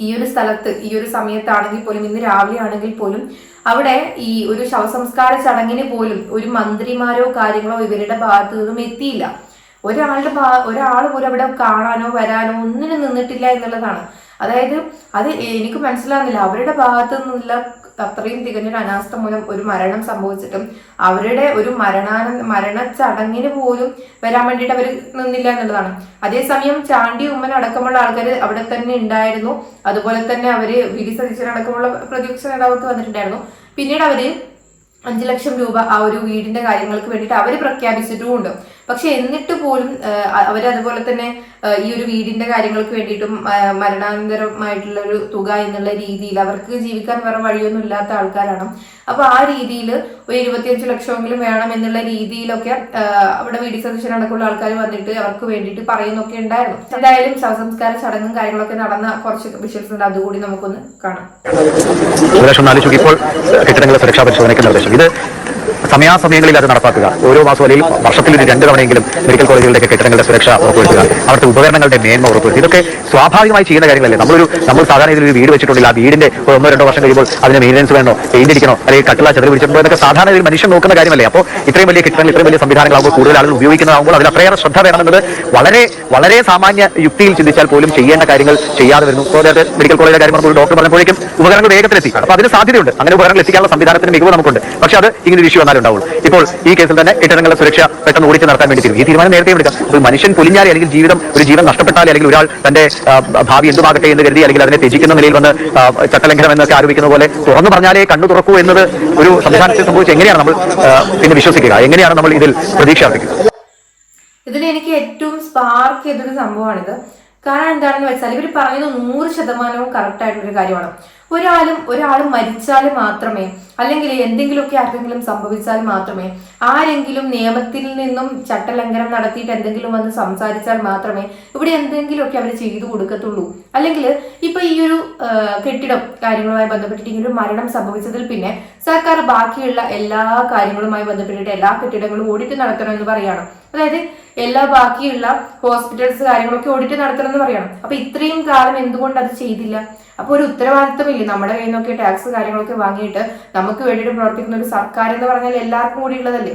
S6: ഈ ഒരു സ്ഥലത്ത് ഈ ഒരു സമയത്താണെങ്കിൽ പോലും ഇന്ന് രാവിലെ ആണെങ്കിൽ പോലും അവിടെ ഈ ഒരു ശവസംസ്കാര ചടങ്ങിന് പോലും ഒരു മന്ത്രിമാരോ കാര്യങ്ങളോ ഇവരുടെ ഭാഗത്തു നിന്നും എത്തിയില്ല. ഒരാളുടെ ഒരാൾ പോലും അവിടെ കാണാനോ വരാനോ ഒന്നിനും നിന്നിട്ടില്ല എന്നുള്ളതാണ്. അതായത് അത് എനിക്ക് മനസ്സിലാകുന്നില്ല അവരുടെ ഭാഗത്തു നിന്നുള്ള അത്രയും തികഞ്ഞൊരു അനാസ്ഥ മൂലം ഒരു മരണം സംഭവിച്ചിട്ടും അവരുടെ ഒരു മരണാന മരണ ചടങ്ങിന് പോലും വരാൻ വേണ്ടിയിട്ട് അവർ നിന്നില്ല എന്നുള്ളതാണ്. അതേസമയം ചാണ്ടി ഉമ്മൻ അടക്കമുള്ള ആൾക്കാർ അവിടെ തന്നെ ഉണ്ടായിരുന്നു. അതുപോലെ തന്നെ അവർ വി. ഡി. സതീശൻ അടക്കമുള്ള പ്രതിപക്ഷ നേതാവൊക്കെ വന്നിട്ടുണ്ടായിരുന്നു. പിന്നീട് അവർ അഞ്ചു ലക്ഷം രൂപ ആ ഒരു വീടിന്റെ കാര്യങ്ങൾക്ക് വേണ്ടിയിട്ട് അവർ പ്രഖ്യാപിച്ചിട്ടുമുണ്ട്. പക്ഷെ എന്നിട്ട് പോലും അവരതുപോലെ തന്നെ ഈ ഒരു വീടിന്റെ കാര്യങ്ങൾക്ക് വേണ്ടിയിട്ടും മരണാനന്തരമായിട്ടുള്ള ഒരു തുക എന്നുള്ള രീതിയിൽ അവർക്ക് ജീവിക്കാൻ വേറെ വഴിയൊന്നും ഇല്ലാത്ത ആൾക്കാരാണ്. അപ്പൊ ആ രീതിയിൽ ഒരു ഇരുപത്തിയഞ്ച് ലക്ഷമെങ്കിലും വേണം എന്നുള്ള രീതിയിലൊക്കെ അവിടെ വീടി സന്ദർശനം അടക്കമുള്ള ആൾക്കാർ വന്നിട്ട് അവർക്ക് വേണ്ടിയിട്ട് പറയുന്നൊക്കെ ഉണ്ടായിരുന്നു. എന്തായാലും ശവസംസ്കാര ചടങ്ങും കാര്യങ്ങളൊക്കെ നടന്ന കുറച്ച് വിഷ്വൽസ് ഉണ്ട് അതുകൂടി നമുക്കൊന്ന് കാണാം.
S5: ഇപ്പോൾ സുരക്ഷാ പരിശോധനയ്ക്ക് നിർദ്ദേശം. ഇത് സമയാസമയങ്ങളിൽ അത് നടപ്പാക്കുക. ഓരോ മാസം അല്ലെങ്കിൽ വർഷത്തിൽ രണ്ട് തവണയെങ്കിലും മെഡിക്കൽ കോളേജുകളുടെ കെട്ടിടങ്ങളുടെ സുരക്ഷ ഉറപ്പുവരുത്തുക. അവിടുത്തെ ഉപകരണങ്ങളുടെ മേന്മ ഉറപ്പുവരുത്തുക. ഇതൊക്കെ സ്വാഭാവികമായി ചെയ്യുന്ന കാര്യങ്ങളല്ലേ? നമ്മളൊരു നമ്മൾ സാധാരണ ഇതിൽ ഒരു വീട് വെച്ചിട്ടുണ്ടെങ്കിൽ ആ വീടിന്റെ ഒന്നോ രണ്ടോ വർഷം കഴിയുമ്പോൾ അതിന് മെയിന്റനൻസ് വേണോ? പെയിന്റ് അടിക്കണോ? അല്ലെങ്കിൽ കട്ടില ചെറിയ പിടിച്ചിട്ടുണ്ടോ? എന്നൊക്കെ സാധാരണ ഒരു മനുഷ്യൻ നോക്കുന്ന കാര്യമല്ലേ? അപ്പോൾ ഇത്രയും വലിയ കെട്ടിടങ്ങൾ ഇത്രയും വലിയ സംവിധാനങ്ങളാകുമ്പോൾ കൂടുതൽ ആളുകൾ ഉപയോഗിക്കുന്നതാകുമ്പോൾ അതിൽ അത്രയേറെ ശ്രദ്ധ വേണമെന്നത് വളരെ വളരെ സാമാന്യ യുക്തിയിൽ ചിന്തിച്ചാൽ പോലും ചെയ്യേണ്ട കാര്യങ്ങൾ ചെയ്യാതെ വരുന്നു. മെഡിക്കൽ കോളേജിലെ കാര്യം പറഞ്ഞപ്പോൾ ഡോക്ടർ പറഞ്ഞപ്പോഴേക്കും ഉപകരണങ്ങൾ വേഗത്തിലെത്തി. അപ്പോൾ അതിന് സാധ്യതയുണ്ട്. അങ്ങനെ ഉപകരണങ്ങൾ എത്തിക്കാനുള്ള സംവിധാനത്തിന് മികവ് നമുക്കുണ്ട്. പക്ഷേ അത് ഇങ്ങനെ ഒരു ഇഷ്യൂ വന്നാലേ ഉണ്ടാവുള്ളൂ ഇപ്പോൾ ഈ കേസിൽ തന്നെ കെട്ടിടങ്ങളുടെ സുരക്ഷ പെട്ടെന്ന് ഓടിച്ച് നടത്താൻ വേണ്ടി തീരും. ഈ തീരുമാനം നേരത്തെ എടുക്കാം ഒരു മനുഷ്യൻ പൊലിഞ്ഞാലേ അല്ലെങ്കിൽ ജീവിതം ഒരു ജീവൻ നഷ്ടപ്പെട്ടാലേ അല്ലെങ്കിൽ ഒരാൾ തന്റെ ഭാവി എന്തുമാകട്ടെ എന്ന് കരുതി അല്ലെങ്കിൽ അതിനെ ത്യജിക്കുന്ന നിലയിൽ വന്ന് ചട്ടലംഘനം എന്നൊക്കെ ആരോപിക്കുന്ന പോലെ തുറന്നു പറഞ്ഞാലേ കണ്ണു തുറക്കൂ എന്നത് ഒരു സംവിധാനത്തിൽ സംഭവിച്ച് എങ്ങനെയാണ് നമ്മൾ പിന്നെ വിശ്വസിക്കുക? എങ്ങനെയാണ് നമ്മൾ ഇതിൽ പ്രതീക്ഷ അർപ്പിക്കുക?
S6: ഇതിൽ എനിക്ക് ഏറ്റവും സ്പാർക്ക് ചെയ്തൊരു സംഭവമാണിത്. കാരണം എന്താണെന്ന് വെച്ചാൽ ഇവർ പറയുന്നത് നൂറ് ശതമാനവും കറക്റ്റ് ആയിട്ടുള്ളൊരു കാര്യമാണ്. ഒരാളും ഒരാൾ മരിച്ചാൽ മാത്രമേ അല്ലെങ്കിൽ എന്തെങ്കിലുമൊക്കെ ആർക്കെങ്കിലും സംഭവിച്ചാൽ മാത്രമേ ആരെങ്കിലും നിയമത്തിൽ നിന്നും ചട്ടലംഘനം നടത്തിയിട്ട് എന്തെങ്കിലും വന്ന് സംസാരിച്ചാൽ മാത്രമേ ഇവിടെ എന്തെങ്കിലുമൊക്കെ അവർ ചെയ്തു കൊടുക്കത്തുള്ളൂ. അല്ലെങ്കിൽ ഇപ്പൊ ഈ ഒരു കെട്ടിടം കാര്യങ്ങളുമായി ബന്ധപ്പെട്ടിട്ട് ഇങ്ങനെ ഒരു മരണം സംഭവിച്ചതിൽ പിന്നെ സർക്കാർ ബാക്കിയുള്ള എല്ലാ കാര്യങ്ങളുമായി ബന്ധപ്പെട്ടിട്ട് എല്ലാ കെട്ടിടങ്ങളും ഓഡിറ്റ് നടത്തണം എന്ന് പറയണം. അതായത് എല്ലാ ബാക്കിയുള്ള ഹോസ്പിറ്റൽസ് കാര്യങ്ങളൊക്കെ ഓഡിറ്റ് നടത്തണം എന്ന് പറയണം. അപ്പൊ ഇത്രയും കാലം എന്തുകൊണ്ട് അത് ചെയ്തില്ല? അപ്പൊ ഒരു ഉത്തരവാദിത്തമില്ലേ. നമ്മുടെ കയ്യിൽ നിന്നൊക്കെ ടാക്സ് കാര്യങ്ങളൊക്കെ വാങ്ങിയിട്ട് നമുക്ക് വേണ്ടിയിട്ട് പ്രവർത്തിക്കുന്ന ഒരു സർക്കാർ എന്ന് പറഞ്ഞാൽ എല്ലാവർക്കും കൂടി ഉള്ളതല്ലേ?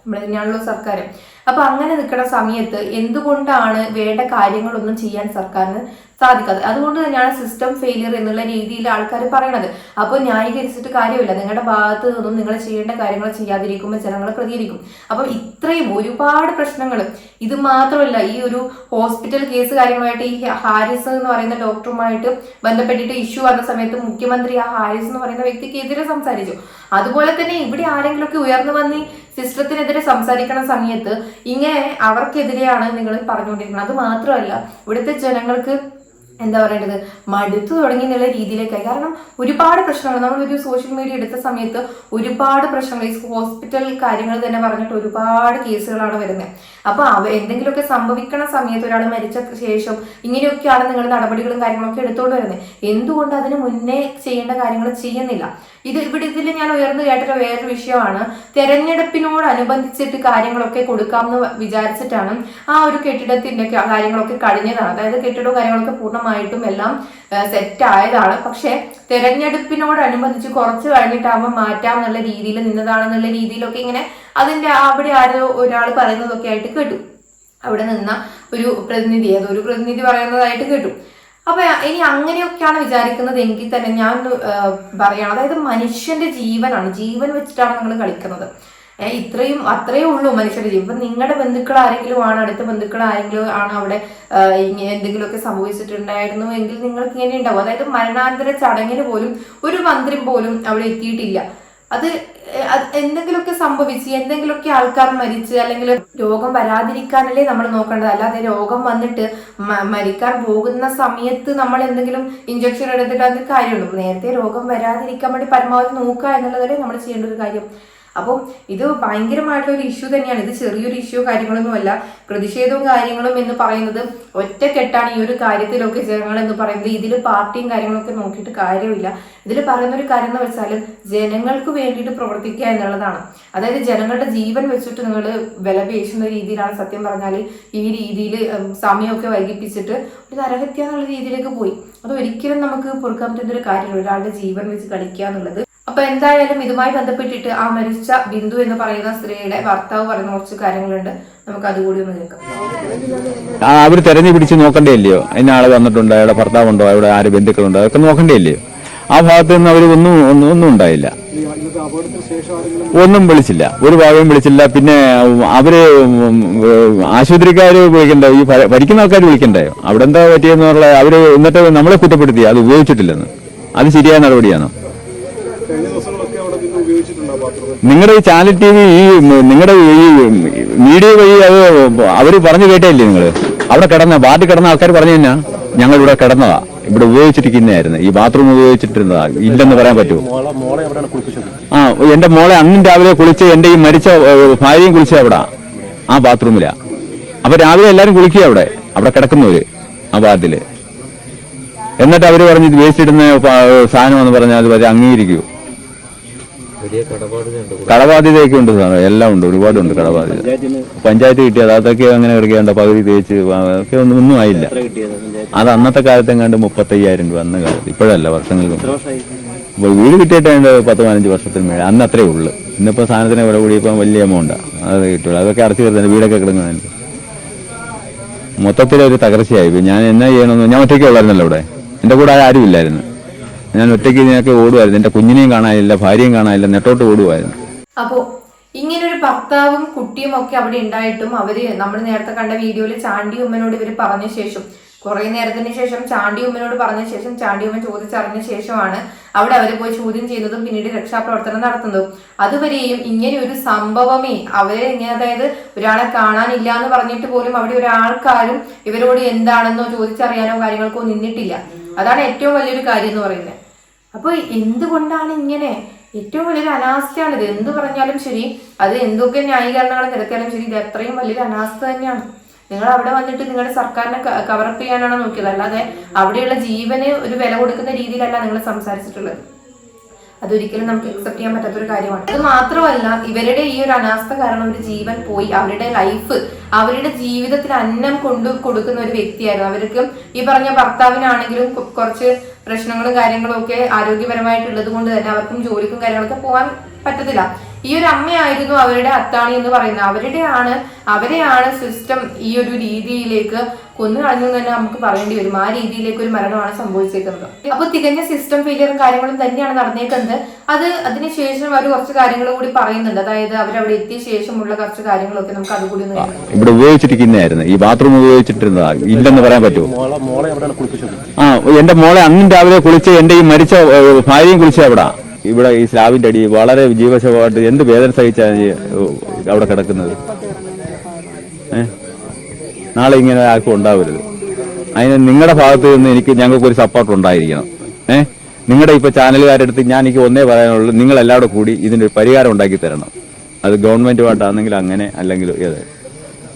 S6: നമ്മൾ തന്നെയാണല്ലോ സർക്കാർ അപ്പൊ അങ്ങനെ നിൽക്കുന്ന സമയത്ത് എന്തുകൊണ്ടാണ് വേണ്ട കാര്യങ്ങളൊന്നും ചെയ്യാൻ സർക്കാരിന് സാധിക്കാതെ അതുകൊണ്ട് തന്നെയാണ് സിസ്റ്റം ഫെയിലിയർ എന്നുള്ള രീതിയിൽ ആൾക്കാർ പറയണത്. അപ്പോൾ ന്യായീകരിച്ചിട്ട് കാര്യമില്ല. നിങ്ങളുടെ ഭാഗത്ത് നിന്നും നിങ്ങൾ ചെയ്യേണ്ട കാര്യങ്ങൾ ചെയ്യാതിരിക്കുമ്പോൾ ജനങ്ങൾ പ്രതികരിക്കും. അപ്പം ഇത്രയും ഒരുപാട് പ്രശ്നങ്ങൾ. ഇത് മാത്രമല്ല ഈ ഒരു ഹോസ്പിറ്റൽ കേസ് കാര്യങ്ങളുമായിട്ട് ഈ ഹാരിസ് എന്ന് പറയുന്ന ഡോക്ടറുമായിട്ട് ബന്ധപ്പെട്ടിട്ട് ഇഷ്യൂ വന്ന സമയത്ത് മുഖ്യമന്ത്രി ആ ഹാരിസ് എന്ന് പറയുന്ന വ്യക്തിക്ക് എതിരെ സംസാരിച്ചു. അതുപോലെ തന്നെ ഇവിടെ ആരെങ്കിലുമൊക്കെ ഉയർന്നു വന്ന് സിസ്റ്റത്തിനെതിരെ സംസാരിക്കുന്ന സമയത്ത് ഇങ്ങനെ അവർക്കെതിരെയാണ് നിങ്ങൾ പറഞ്ഞുകൊണ്ടിരിക്കുന്നത്. അത് മാത്രമല്ല ഇവിടുത്തെ ജനങ്ങൾക്ക് എന്താ പറയേണ്ടത്? മടുത്തു തുടങ്ങി എന്നുള്ള രീതിയിലേക്കായി. കാരണം ഒരുപാട് പ്രശ്നങ്ങൾ നമ്മൾ ഒരു സോഷ്യൽ മീഡിയ എടുത്ത സമയത്ത് ഒരുപാട് പ്രശ്നങ്ങൾ. ഈ ഹോസ്പിറ്റൽ കാര്യങ്ങൾ തന്നെ പറഞ്ഞിട്ട് ഒരുപാട് കേസുകളാണ് വരുന്നത് അപ്പൊ അവ എന്തെങ്കിലുമൊക്കെ സംഭവിക്കണ സമയത്ത് ഒരാൾ മരിച്ച ശേഷം ഇങ്ങനെയൊക്കെയാണ് നിങ്ങൾ നടപടികളും കാര്യങ്ങളൊക്കെ എടുത്തുകൊണ്ട് വരുന്നത് എന്തുകൊണ്ട് അതിന് മുന്നേ ചെയ്യേണ്ട കാര്യങ്ങൾ ചെയ്യുന്നില്ല? ഇത് ഇവിടെ ഇതിൽ ഞാൻ ഉയർന്നു കേട്ടൊരു വേറൊരു വിഷയമാണ്. തെരഞ്ഞെടുപ്പിനോടനുബന്ധിച്ചിട്ട് കാര്യങ്ങളൊക്കെ കൊടുക്കാമെന്ന് വിചാരിച്ചിട്ടാണ് ആ ഒരു കെട്ടിടത്തിന്റെ കാര്യങ്ങളൊക്കെ കഴിഞ്ഞതാണ്. അതായത് കെട്ടിടവും കാര്യങ്ങളൊക്കെ പൂർണമായിട്ടും എല്ലാം സെറ്റ് ആയതാണ്. പക്ഷെ തെരഞ്ഞെടുപ്പിനോടനുബന്ധിച്ച് കുറച്ച് കഴിഞ്ഞിട്ടാകുമ്പോൾ മാറ്റാം എന്നുള്ള രീതിയിൽ നിന്നതാണെന്നുള്ള രീതിയിലൊക്കെ ഇങ്ങനെ അതിന്റെ അവിടെ ആരോ ഒരാൾ പറയുന്നതൊക്കെ ആയിട്ട് കേട്ടു. അവിടെ നിന്ന ഒരു പ്രതിനിധി അതൊരു പ്രതിനിധി പറയുന്നതായിട്ട് കേട്ടു. അപ്പൊ ഇനി അങ്ങനെയൊക്കെയാണ് വിചാരിക്കുന്നത് എങ്കിൽ തന്നെ ഞാൻ പറയണം. അതായത് മനുഷ്യന്റെ ജീവനാണ്. ജീവൻ വെച്ചിട്ടാണ് നിങ്ങൾ കളിക്കുന്നത്. ഇത്രയും അത്രയേ ഉള്ളൂ മനുഷ്യന്റെ ജീവൻ. ഇപ്പൊ നിങ്ങളുടെ ബന്ധുക്കൾ ആരെങ്കിലും ആണ്? അടുത്ത ബന്ധുക്കൾ ആരെങ്കിലും ആണ് അവിടെ എന്തെങ്കിലുമൊക്കെ സംഭവിച്ചിട്ടുണ്ടായിരുന്നു എങ്കിൽ നിങ്ങൾക്ക് ഇങ്ങനെ ഉണ്ടാവും. അതായത് മരണാന്തര ചടങ്ങിന് പോലും ഒരു മന്ത്രി പോലും അവിടെ എത്തിയിട്ടില്ല. അത് എന്തെങ്കിലുമൊക്കെ സംഭവിച്ച് എന്തെങ്കിലുമൊക്കെ ആൾക്കാർ മരിച്ച് അല്ലെങ്കിൽ രോഗം വരാതിരിക്കാനല്ലേ നമ്മൾ നോക്കേണ്ടത്. അല്ലാതെ രോഗം വന്നിട്ട് മരിക്കാൻ പോകുന്ന സമയത്ത് നമ്മൾ എന്തെങ്കിലും ഇഞ്ചക്ഷൻ എടുത്തിട്ട് അത് കാര്യമുള്ളൂ നേരത്തെ രോഗം വരാതിരിക്കാൻ വേണ്ടി പരമാവധി നോക്കുക എന്നുള്ളതല്ലേ നമ്മൾ ചെയ്യേണ്ട ഒരു കാര്യം. അപ്പോൾ ഇത് ഭയങ്കരമായിട്ടുള്ള ഒരു ഇഷ്യൂ തന്നെയാണ്. ഇത് ചെറിയൊരു ഇഷ്യൂ കാര്യങ്ങളൊന്നുമല്ല. പ്രതിഷേധവും കാര്യങ്ങളും എന്ന് പറയുന്നത് ഒറ്റക്കെട്ടാണ് ഈ ഒരു കാര്യത്തിലൊക്കെ ജനങ്ങൾ എന്ന് പറയുന്നത്. ഇതിൽ പാർട്ടിയും കാര്യങ്ങളൊക്കെ നോക്കിയിട്ട് കാര്യമില്ല. ഇതിൽ പറയുന്ന ഒരു കാര്യം എന്ന് വെച്ചാൽ ജനങ്ങൾക്ക് വേണ്ടിയിട്ട് പ്രവർത്തിക്കുക എന്നുള്ളതാണ്. അതായത് ജനങ്ങളുടെ ജീവൻ വെച്ചിട്ട് നിങ്ങൾ വില പേശുന്ന രീതിയിലാണ് സത്യം പറഞ്ഞാൽ ഈ രീതിയിൽ സമയമൊക്കെ വൈകിപ്പിച്ചിട്ട് ഒരു നരഹത്യ എന്നുള്ള രീതിയിലേക്ക് പോയി. അത് ഒരിക്കലും നമുക്ക് പൊറുക്കാൻ പറ്റുന്ന ഒരു കാര്യമില്ല. ഒരാളുടെ ജീവൻ വെച്ച് കളിക്കുക എന്നുള്ളത്. അപ്പൊ എന്തായാലും ഇതുമായി ബന്ധപ്പെട്ടിട്ട് ആ മരിച്ച ബിന്ദു എന്ന് പറയുന്ന സ്ത്രീയുടെ ഭർത്താവ് പറയുന്ന കുറച്ച് കാര്യങ്ങളുണ്ട്. നമുക്ക് അതുകൂടി ഒന്ന് കേൾക്കാം.
S8: അവർ തെരഞ്ഞു പിടിച്ച് നോക്കണ്ടേ ഇല്ലയോ അതിന് ആൾ വന്നിട്ടുണ്ടോ അയാളുടെ ഭർത്താവുണ്ടോ? അവിടെ ആര് ബന്ധുക്കളുണ്ടോ? അതൊക്കെ നോക്കണ്ടേ ഇല്ലയോ ആ ഭാഗത്ത് നിന്ന് അവർ ഒന്നും ഒന്നും ഉണ്ടായില്ല. ഒന്നും വിളിച്ചില്ല. ഒരു ഭാഗവും വിളിച്ചില്ല. പിന്നെ അവർ ആശുപത്രിക്കാർ വിളിക്കണ്ടോ? ഈ പഠിക്കുന്ന ആൾക്കാർ വിളിക്കണ്ടേ? അവിടെ എന്താ പറ്റിയെന്നുള്ള അവർ എന്നിട്ട് നമ്മളെ കുറ്റപ്പെടുത്തി. അത് ഉപയോഗിച്ചിട്ടില്ലെന്ന്. അത് ശരിയായ നടപടിയാണോ? നിങ്ങളുടെ ഈ ചാനൽ ടി വി ഈ നിങ്ങളുടെ ഈ മീഡിയ വഴി അത് അവർ പറഞ്ഞു കേട്ടില്ലേ നിങ്ങൾ അവിടെ കിടന്ന വാർഡിൽ കിടന്ന ആൾക്കാർ പറഞ്ഞു തന്നെ ഞങ്ങൾ ഇവിടെ കിടന്നതാ. ഇവിടെ ഉപയോഗിച്ചിരിക്കുന്നതായിരുന്നു ഈ ബാത്റൂം ഉപയോഗിച്ചിട്ടിരുന്നതാ. ഇല്ലെന്ന് പറയാൻ പറ്റുമോ? ആ എന്റെ മോളെ അന്നും രാവിലെ കുളിച്ച് എന്റെ ഈ മരിച്ച ഭാര്യയും കുളിച്ച അവിടെ ആ ബാത്റൂമിലാ അപ്പൊ രാവിലെ എല്ലാരും കുളിക്കുക അവിടെ? അവിടെ കിടക്കുന്നവര് ആ വാർഡിൽ. എന്നിട്ട് അവർ പറഞ്ഞു വേസ്റ്റ് ഇടുന്ന സാധനം എന്ന് പറഞ്ഞാൽ അത് അംഗീകരിക്കൂ. കടബാധ്യതയൊക്കെ ഉണ്ട് സാറേ എല്ലാം ഉണ്ട് ഒരുപാടുണ്ട് കടബാധ്യത. പഞ്ചായത്ത് കിട്ടിയത് അതൊക്കെ അങ്ങനെ കിടക്കേണ്ട പകുതി തേച്ച് ഒക്കെ ഒന്നും ഒന്നും ആയില്ല. അത് അന്നത്തെ കാലത്ത് എങ്ങാണ്ട് മുപ്പത്തയ്യായിരം രൂപ അന്ന കാലത്ത്. ഇപ്പോഴല്ല വർഷങ്ങൾക്ക് വീട് കിട്ടിയിട്ടുണ്ട് പത്ത് പതിനഞ്ച് വർഷത്തിന് മേലെ. അന്ന് അത്രേ ഉള്ളു. ഇന്നിപ്പോ സാധനത്തിന് വില കൂടിയപ്പോൾ വലിയ എമൗണ്ടാണ് അത് കിട്ടുള്ളൂ. അതൊക്കെ അടച്ചു വരുന്നുണ്ട് വീടൊക്കെ കിടങ്ങുന്നതിന് മൊത്തത്തിലൊരു തകർച്ചയായി. ഞാൻ എന്നാ ചെയ്യണമെന്ന് ഞാൻ ഒറ്റയ്ക്ക് ഉള്ളായിരുന്നല്ലോ ഇവിടെ. എന്റെ കൂടെ ആരും ഇല്ലായിരുന്നു. ഞാൻ ഒറ്റയ്ക്ക് ഇതിനൊക്കെ ഓടുമായിരുന്നു. എന്റെ കുഞ്ഞിനെയും കാണാനില്ല ഭാര്യയും കാണാനില്ല നെട്ടോട്ട് ഓടുമായിരുന്നു.
S6: അപ്പോ ഒരു ഭർത്താവും കുട്ടിയും ഒക്കെ അവിടെ ഉണ്ടായിട്ടും അവർ നമ്മൾ നേരത്തെ കണ്ട വീഡിയോയിൽ ചാണ്ടി ഉമ്മനോട് ഇവർ പറഞ്ഞ ശേഷം കുറെ നേരത്തിന് ശേഷം ചാണ്ടി ഉമ്മനോട് പറഞ്ഞ ശേഷം ചാണ്ടി ഉമ്മൻ ചോദിച്ചറിഞ്ഞ ശേഷമാണ് അവിടെ അവർ പോയി ചോദ്യം ചെയ്യുന്നതും പിന്നീട് രക്ഷാപ്രവർത്തനം നടത്തുന്നതും. അതുവരെയും ഇങ്ങനെ ഒരു സംഭവമേ അവരെ ഇങ്ങനെ അതായത് ഒരാളെ കാണാനില്ല എന്ന് പറഞ്ഞിട്ട് പോലും അവിടെ ഒരാൾക്കാരും ഇവരോട് എന്താണെന്നോ ചോദിച്ചറിയാനോ കാര്യങ്ങൾക്കോ നിന്നിട്ടില്ല. അതാണ് ഏറ്റവും വലിയൊരു കാര്യം എന്ന് പറയുന്നത്. അപ്പൊ എന്തുകൊണ്ടാണ് ഇങ്ങനെ ഏറ്റവും വലിയൊരു ഇത് എന്ത് പറഞ്ഞാലും ശരി അത് എന്തൊക്കെ ന്യായീകരണങ്ങൾ നിരത്തിയാലും ശരി ഇത് അത്രയും വലിയൊരു അനാസ്ഥ തന്നെയാണ്. നിങ്ങൾ അവിടെ വന്നിട്ട് നിങ്ങളുടെ സർക്കാരിനെ കവറപ്പ് ചെയ്യാനാണ് നോക്കിയത്? അല്ലാതെ അവിടെയുള്ള ജീവന് ഒരു വില കൊടുക്കുന്ന രീതിയിലല്ല നിങ്ങൾ സംസാരിച്ചിട്ടുള്ളത്. അതൊരിക്കലും നമുക്ക് അക്സെപ്റ്റ് ചെയ്യാൻ പറ്റാത്തൊരു കാര്യമാണ്. അത് മാത്രമല്ല ഇവരുടെ ഈ ഒരു അനാസ്ഥ കാരണം ഒരു ജീവൻ പോയി അവരുടെ ലൈഫ് അവരുടെ ജീവിതത്തിൽ അന്നം കൊണ്ടു കൊടുക്കുന്ന ഒരു വ്യക്തിയായിരുന്നു. അവർക്ക് ഈ പറഞ്ഞ ഭർത്താവിനാണെങ്കിലും കുറച്ച് പ്രശ്നങ്ങളും കാര്യങ്ങളും ഒക്കെ ആരോഗ്യപരമായിട്ടുള്ളത് കൊണ്ട് തന്നെ അവർക്കും ജോലിക്കും കാര്യങ്ങളൊക്കെ പോകാൻ പറ്റത്തില്ല. ഈ ഒരു അമ്മയായിരുന്നു അവരുടെ അത്താണി എന്ന് പറയുന്നത്. അവരുടെയാണ് അവരെയാണ് സിസ്റ്റം ഈ ഒരു രീതിയിലേക്ക് കൊന്നു കളഞ്ഞു തന്നെ നമുക്ക് പറയേണ്ടി വരും. ആ രീതിയിലേക്ക് ഒരു മരണമാണ് സംഭവിച്ചേക്കുന്നത്. അപ്പൊ തികഞ്ഞ സിസ്റ്റം ഫെയിലിയറും കാര്യങ്ങളും തന്നെയാണ് നടന്നേക്കുന്നത്. അത് അതിനുശേഷം അവർ കുറച്ച് കാര്യങ്ങൾ കൂടി പറയുന്നുണ്ട്. അതായത് അവരവിടെ എത്തിയ ശേഷമുള്ള കുറച്ച് കാര്യങ്ങളൊക്കെ നമുക്ക് അതുകൂടി.
S8: ഇവിടെ ഉപയോഗിച്ചിരിക്കുന്നതായിരുന്നു. ഈ ബാത്റൂം ഉപയോഗിച്ചിട്ടിരുന്നതാ. ഇല്ലെന്ന് പറയാൻ പറ്റുമോ? ആ എന്റെ മോളെ അന്നും രാവിലെ കുളിച്ച് എന്റെ ഈ മരിച്ച ഭാര്യയും കുളിച്ച അവിടെ ഇവിടെ ഈ സ്ലാബിന്റെ അടി വളരെ ജീവശമായിട്ട് എന്ത് വേദന സഹിച്ചാണ് അവിടെ കിടക്കുന്നത്? നാളെ ഇങ്ങനെ ആർക്കും ഉണ്ടാവരുത്. അതിന് നിങ്ങളുടെ ഭാഗത്ത് നിന്ന് എനിക്ക് ഞങ്ങൾക്ക് ഒരു സപ്പോർട്ട് ഉണ്ടായിരിക്കണം. ഏഹ് നിങ്ങളുടെ ഇപ്പൊ ചാനലുകാരെടുത്ത് ഞാൻ എനിക്ക് ഒന്നേ പറയാനുള്ളൂ നിങ്ങൾ എല്ലാവരും കൂടി ഇതിനൊരു പരിഹാരം ഉണ്ടാക്കി തരണം. അത് ഗവൺമെന്റുമായിട്ടാണെങ്കിൽ അങ്ങനെ അല്ലെങ്കിൽ ഏത്?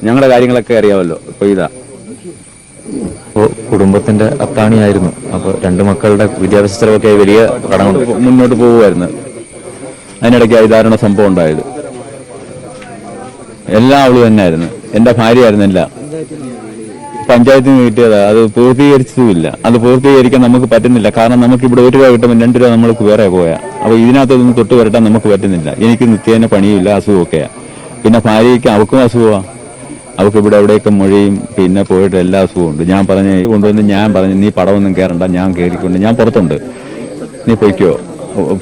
S8: ഞങ്ങളുടെ കാര്യങ്ങളൊക്കെ അറിയാമല്ലോ ഇപ്പൊ ഇതാ.
S10: കുടുംബത്തിന്റെ അത്താണിയായിരുന്നു. അപ്പോൾ രണ്ട് മക്കളുടെ വിദ്യാഭ്യാസ ചെലവൊക്കെ വലിയ കടങ്ങൾ
S8: മുന്നോട്ട് പോകുമായിരുന്നു അതിനിടയ്ക്ക് ഇതാരണ സംഭവം ഉണ്ടായത്. എല്ലാം അവൾ തന്നെയായിരുന്നു എന്റെ ഭാര്യയായിരുന്നു എല്ലാം. പഞ്ചായത്തിൽ നിന്ന് കിട്ടിയതാ അത് പൂർത്തീകരിച്ചതുമില്ല. അത് പൂർത്തീകരിക്കാൻ നമുക്ക് പറ്റുന്നില്ല. കാരണം നമുക്ക് ഇവിടെ ഒരു രൂപ കിട്ടുമ്പോൾ രണ്ട് രൂപ നമ്മൾക്ക് വേറെ പോയാ. അപ്പൊ ഇതിനകത്തൊന്നും തൊട്ട് വരട്ടാൻ നമുക്ക് പറ്റുന്നില്ല. എനിക്ക് നിത്യേന പണിയില്ല അസുഖമൊക്കെയാ. പിന്നെ ഭാര്യയ്ക്ക് അവക്കും അസുഖമാ. അവർക്ക് ഇവിടെ എവിടെയൊക്കെ മൊഴിയും പിന്നെ പോയിട്ട് എല്ലാ അസുഖവും ഉണ്ട്. ഞാൻ പറഞ്ഞ കൊണ്ടുവന്ന് ഞാൻ പറഞ്ഞു നീ പടമൊന്നും കയറണ്ട ഞാൻ കയറിക്കൊണ്ട് ഞാൻ പുറത്തുണ്ട്. നീ പൊയ്ക്കോ.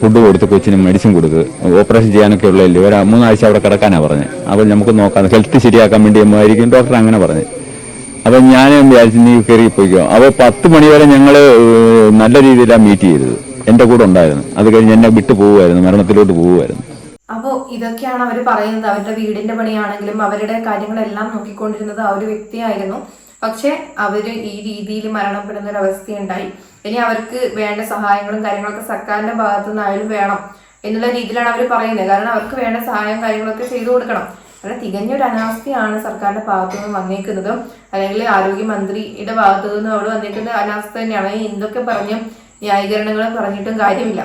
S8: ഫുഡ് കൊടുത്ത് കൊച്ചിന് മെഡിസിൻ കൊടുക്ക്. ഓപ്പറേഷൻ ചെയ്യാനൊക്കെ ഉള്ളതല്ലേ? ഒരു മൂന്നാഴ്ച അവിടെ കിടക്കാനാണ് പറഞ്ഞത് അപ്പോൾ നമുക്ക് നോക്കാം. ഹെൽത്ത് ശരിയാക്കാൻ വേണ്ടി ആയിരിക്കും ഡോക്ടർ അങ്ങനെ പറഞ്ഞു. അപ്പോൾ ഞാൻ വിചാരിച്ചു നീ കയറി പോയിക്കോ. അപ്പോൾ പത്ത് മണിവരെ ഞങ്ങൾ നല്ല രീതിയിലാണ് മീറ്റ് ചെയ്തത്. എന്റെ കൂടെ ഉണ്ടായിരുന്നു. അത് കഴിഞ്ഞ് എന്നെ വിട്ടു പോവുമായിരുന്നു മരണത്തിലോട്ട് പോവുമായിരുന്നു.
S6: അപ്പോ ഇതൊക്കെയാണ് അവർ പറയുന്നത്. അവരുടെ വീടിന്റെ പണിയാണെങ്കിലും അവരുടെ കാര്യങ്ങളെല്ലാം നോക്കിക്കൊണ്ടിരുന്നത് ആ ഒരു വ്യക്തിയായിരുന്നു. പക്ഷെ അവർ ഈ രീതിയിൽ മരണപ്പെടുന്ന ഒരു അവസ്ഥയുണ്ടായി ഇനി അവർക്ക് വേണ്ട സഹായങ്ങളും കാര്യങ്ങളൊക്കെ സർക്കാരിന്റെ ഭാഗത്തു നിന്നായാലും വേണം എന്നുള്ള രീതിയിലാണ് അവർ പറയുന്നത്. കാരണം അവർക്ക് വേണ്ട സഹായം കാര്യങ്ങളൊക്കെ ചെയ്തു കൊടുക്കണം. വളരെ തികഞ്ഞൊരു അനാവസ്ഥയാണ് സർക്കാരിന്റെ ഭാഗത്തു നിന്ന് വന്നേക്കുന്നത്. അല്ലെങ്കിൽ ആരോഗ്യമന്ത്രിയുടെ ഭാഗത്തു നിന്ന് അവിടെ വന്നേക്കുന്ന അനാവസ്ഥ തന്നെയാണ്. എന്തൊക്കെ പറഞ്ഞും ന്യായീകരണങ്ങൾ പറഞ്ഞിട്ടും കാര്യമില്ല.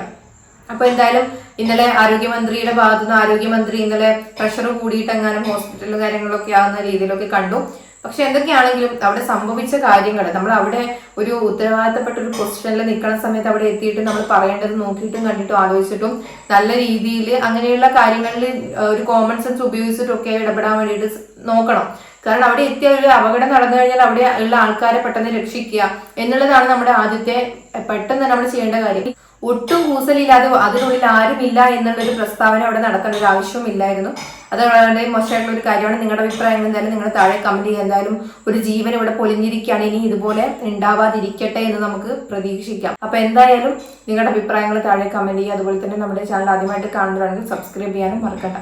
S6: അപ്പൊ എന്തായാലും ഇന്നലെ ആരോഗ്യമന്ത്രിയുടെ ഭാഗത്തു നിന്ന് ആരോഗ്യമന്ത്രി ഇന്നലെ പ്രഷർ കൂടിയിട്ട് എങ്ങാനും ഹോസ്പിറ്റലും കാര്യങ്ങളൊക്കെ ആകുന്ന രീതിയിലൊക്കെ കണ്ടു. പക്ഷെ എന്തൊക്കെയാണെങ്കിലും അവിടെ സംഭവിച്ച കാര്യങ്ങൾ നമ്മൾ അവിടെ ഒരു ഉത്തരവാദിത്തപ്പെട്ട ഒരു പൊസിഷനിൽ നിൽക്കുന്ന സമയത്ത് അവിടെ എത്തിയിട്ട് നമ്മൾ പറയേണ്ടത് നോക്കിയിട്ടും കണ്ടിട്ടും ആലോചിച്ചിട്ടും നല്ല രീതിയിൽ അങ്ങനെയുള്ള കാര്യങ്ങളിൽ ഒരു കോമൺ സെൻസ് ഉപയോഗിച്ചിട്ടൊക്കെ ഇടപെടാൻ വേണ്ടിയിട്ട് നോക്കണം. കാരണം അവിടെ എത്തിയ ഒരു അപകടം നടന്നു കഴിഞ്ഞാൽ അവിടെ ഉള്ള ആൾക്കാരെ പെട്ടെന്ന് രക്ഷിക്കുക എന്നുള്ളതാണ് നമ്മുടെ ആദ്യത്തെ പെട്ടെന്ന് നമ്മൾ ചെയ്യേണ്ട കാര്യം. ഒട്ടും കൂസലില്ലാതെ അതിനുള്ളിൽ ആരുമില്ല എന്നുള്ളൊരു പ്രസ്താവന അവിടെ നടത്തേണ്ട ഒരു ആവശ്യമില്ലായിരുന്നു അത് വളരെ മോശമായിട്ടുള്ള ഒരു കാര്യമാണ് നിങ്ങളുടെ അഭിപ്രായങ്ങൾ എന്തായാലും നിങ്ങൾ താഴെ കമന്റ് ചെയ്യുക. എന്തായാലും ഒരു ജീവൻ ഇവിടെ പൊലിഞ്ഞിരിക്കുകയാണ്. ഇനി ഇതുപോലെ ഉണ്ടാവാതിരിക്കട്ടെ എന്ന് നമുക്ക് പ്രതീക്ഷിക്കാം. അപ്പൊ എന്തായാലും നിങ്ങളുടെ അഭിപ്രായങ്ങൾ താഴെ കമന്റ് ചെയ്യുക. അതുപോലെ തന്നെ നമ്മുടെ ചാനൽ ആദ്യമായിട്ട് കാണുന്നതാണെങ്കിൽ സബ്സ്ക്രൈബ് ചെയ്യാനും മറക്കണ്ട.